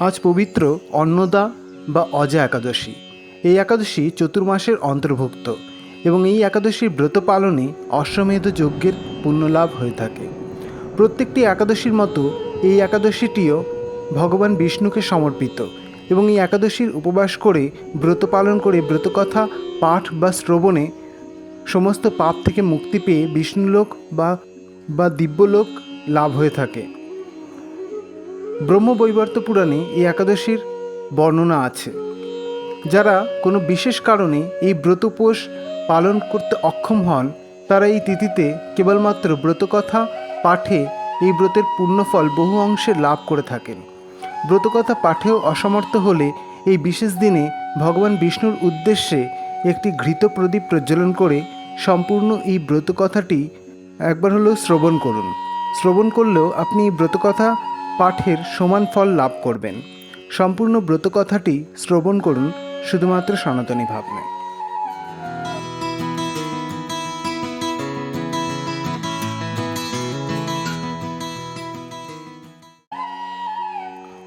আজ পবিত্র অন্নদা বা অজা একাদশী। এই একাদশী চতুর্মাসের অন্তর্ভুক্ত এবং এই একাদশীর ব্রত পালনে অশ্বমেধ যজ্ঞের পুণ্যলাভ হয়ে থাকে। প্রত্যেকটি একাদশীর মতো এই একাদশীটিও ভগবান বিষ্ণুকে সমর্পিত এবং এই একাদশীর উপবাস করে ব্রত পালন করে ব্রতকথা, পাঠ বা শ্রবণে সমস্ত পাপ থেকে মুক্তি পেয়ে বিষ্ণুলোক বা বা দিব্যলোক লাভ হয়ে থাকে। ব্রহ্মবৈবর্ত পুরাণে এই একাদশীর বর্ণনা আছে, যারা কোনো বিশেষ কারণে এই ব্রতোপোষ পালন করতে অক্ষম হন, তারা এই তিথিতে কেবলমাত্র ব্রতকথা পাঠে এই ব্রতের পুণ্যফল বহু অংশে লাভ করে থাকেন। ব্রতকথা পাঠেও অসমর্থ হলে এই বিশেষ দিনে ভগবান বিষ্ণুর উদ্দেশ্যে একটি ঘৃত প্রদীপ প্রজ্বলন করে সম্পূর্ণ এই ব্রতকথাটি একবার হলেও শ্রবণ করুন। শ্রবণ করলেও আপনি এই ব্রতকথা পাঠের সমান ফল লাভ করবেন। সম্পূর্ণ ব্রতকথাটি শ্রবণ করুন, শুধুমাত্র সনাতনী ভাবনায়।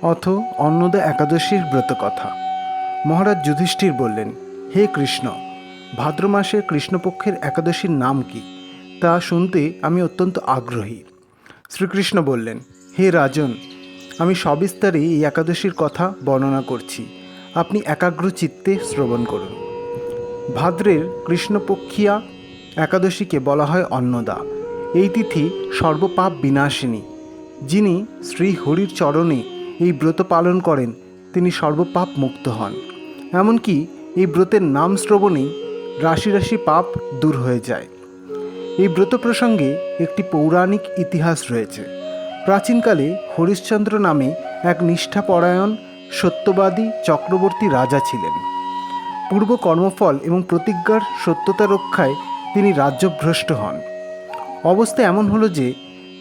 অথ অন্নদা একাদশীর ব্রতকথা। মহারাজ যুধিষ্ঠির বললেন, হে কৃষ্ণ, ভাদ্র মাসের কৃষ্ণপক্ষের একাদশীর নাম কি? তা শুনতে আমি অত্যন্ত আগ্রহী। শ্রীকৃষ্ণ বললেন হে রাজন, আমি সবিস্তারে এই একাদশীর কথা বর্ণনা করছি। আপনি একাগ্র চিত্তে শ্রবণ করুন। ভাদ্রের কৃষ্ণপক্ষিয়া একাদশীকে বলা হয় অন্নদা। এই তিথি সর্বপাপ বিনাশিনী। যিনি শ্রী হরির চরণে এই ব্রত পালন করেন, তিনি সর্বপাপ মুক্ত হন। এমনকি এই ব্রতের নাম শ্রবণেই রাশি রাশি পাপ দূর হয়ে যায়। এই ব্রত প্রসঙ্গে একটি পৌরাণিক ইতিহাস রয়েছে। প্রাচীনকালে হরিশ্চন্দ্র নামে এক নিষ্ঠাপরায়ণ সত্যবাদী চক্রবর্তী রাজা ছিলেন। পূর্ব কর্মফল এবং প্রতিজ্ঞার সত্যতা রক্ষায় তিনি রাজ্যভ্রষ্ট হন। অবস্থা এমন হলো যে,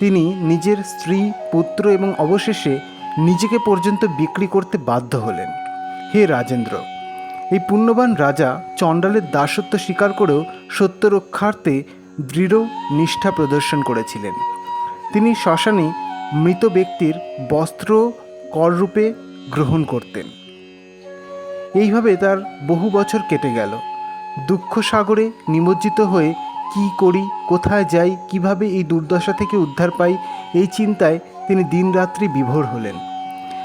তিনি নিজের স্ত্রী, পুত্র এবং অবশেষে নিজেকে পর্যন্ত বিক্রি করতে বাধ্য হলেন। হে রাজেন্দ্র, এই পুণ্যবান রাজা চণ্ডালের দাসত্ব স্বীকার করেও সত্য রক্ষার্থে দৃঢ় নিষ্ঠা প্রদর্শন করেছিলেন। তিনি শ্মশানে মৃত ব্যক্তির বস্ত্র কররূপে গ্রহণ করতেন। এইভাবে তার বহু বছর কেটে গেল। দুঃখ সাগরে নিমজ্জিত হয়ে কি করি, কোথায় যাই, কীভাবে এই দুর্দশা থেকে উদ্ধার পাই, এই চিন্তায় তিনি দিনরাত্রি বিভোর হলেন।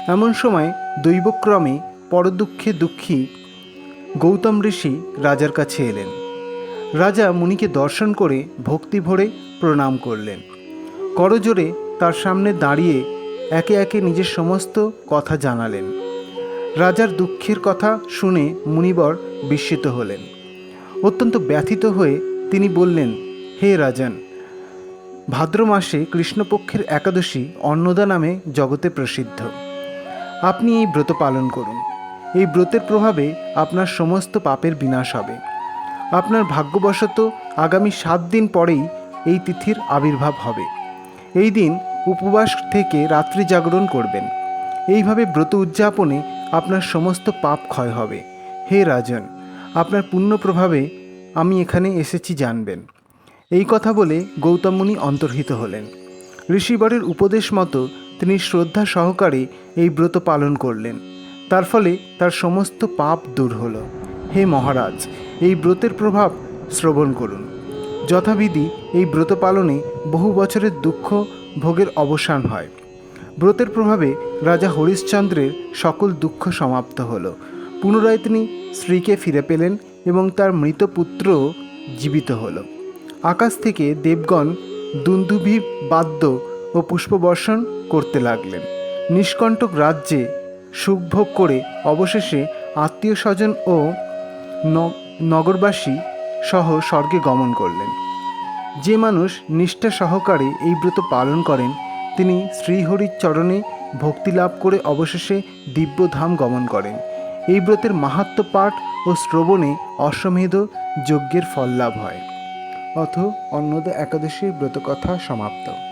এমন সময় দৈবক্রমে পরদুঃখে দুঃখী গৌতম ঋষি রাজার কাছে এলেন। রাজা মুনিকে দর্শন করে ভক্তি ভরে প্রণাম করলেন। করজোরে তার সামনে দাঁড়িয়ে একে একে নিজের সমস্ত কথা জানালেন। রাজার দুঃখের কথা শুনে মুনিবর বিস্মিত হলেন। অত্যন্ত ব্যথিত হয়ে তিনি বললেন, হে রাজান, ভাদ্র মাসে কৃষ্ণপক্ষের একাদশী অন্নদা নামে জগতে প্রসিদ্ধ। আপনি এই ব্রত পালন করুন। এই ব্রতের প্রভাবে আপনার সমস্ত পাপের বিনাশ হবে। আপনার ভাগ্যবশত আগামী সাত দিন পরেই এই তিথির আবির্ভাব হবে। এই দিন উপবাস থেকে রাত্রি জাগরণ করবেন। এইভাবে ব্রত উদযাপনে আপনার সমস্ত পাপ ক্ষয় হবে। হে রাজন, আপনার পুণ্য প্রভাবে আমি এখানে এসেছি জানবেন। এই কথা বলে গৌতম অন্তর্হিত হলেন। ঋষিবরের উপদেশ মতো তিনি শ্রদ্ধা সহকারে এই ব্রত পালন করলেন। তার ফলে তার সমস্ত পাপ দূর হল। হে মহারাজ, এই ব্রতের প্রভাব শ্রবণ করুন। যথাবিধি এই ব্রত পালনে বহু বছরের দুঃখ ভোগের অবসান হয়। ব্রতের প্রভাবে রাজা হরিশ্চন্দ্রের সকল দুঃখ সমাপ্ত হল। পুনরায় তিনি স্ত্রীকে ফিরে পেলেন এবং তার মৃত পুত্র জীবিত হল। আকাশ থেকে দেবগণ দুন্দুভি বাদ্য ও পুষ্পবর্ষণ করতে লাগলেন। নিষ্কণ্টক রাজ্যে সুখভোগ করে অবশেষে আত্মীয় স্বজন ও নগরবাসী সহ স্বর্গে গমন করলেন। যে মানুষ নিষ্ঠা সহকারে এই ব্রত পালন করেন, তিনি শ্রীহরির চরণে ভক্তি লাভ করে অবশেষে দিব্যধাম গমন করেন। এই ব্রতের মাহাত্ম পাঠ ও শ্রবণে অশ্বমেধ যজ্ঞের ফল লাভ হয়। অথ অন্নদা একাদশীর ব্রতকথা সমাপ্ত।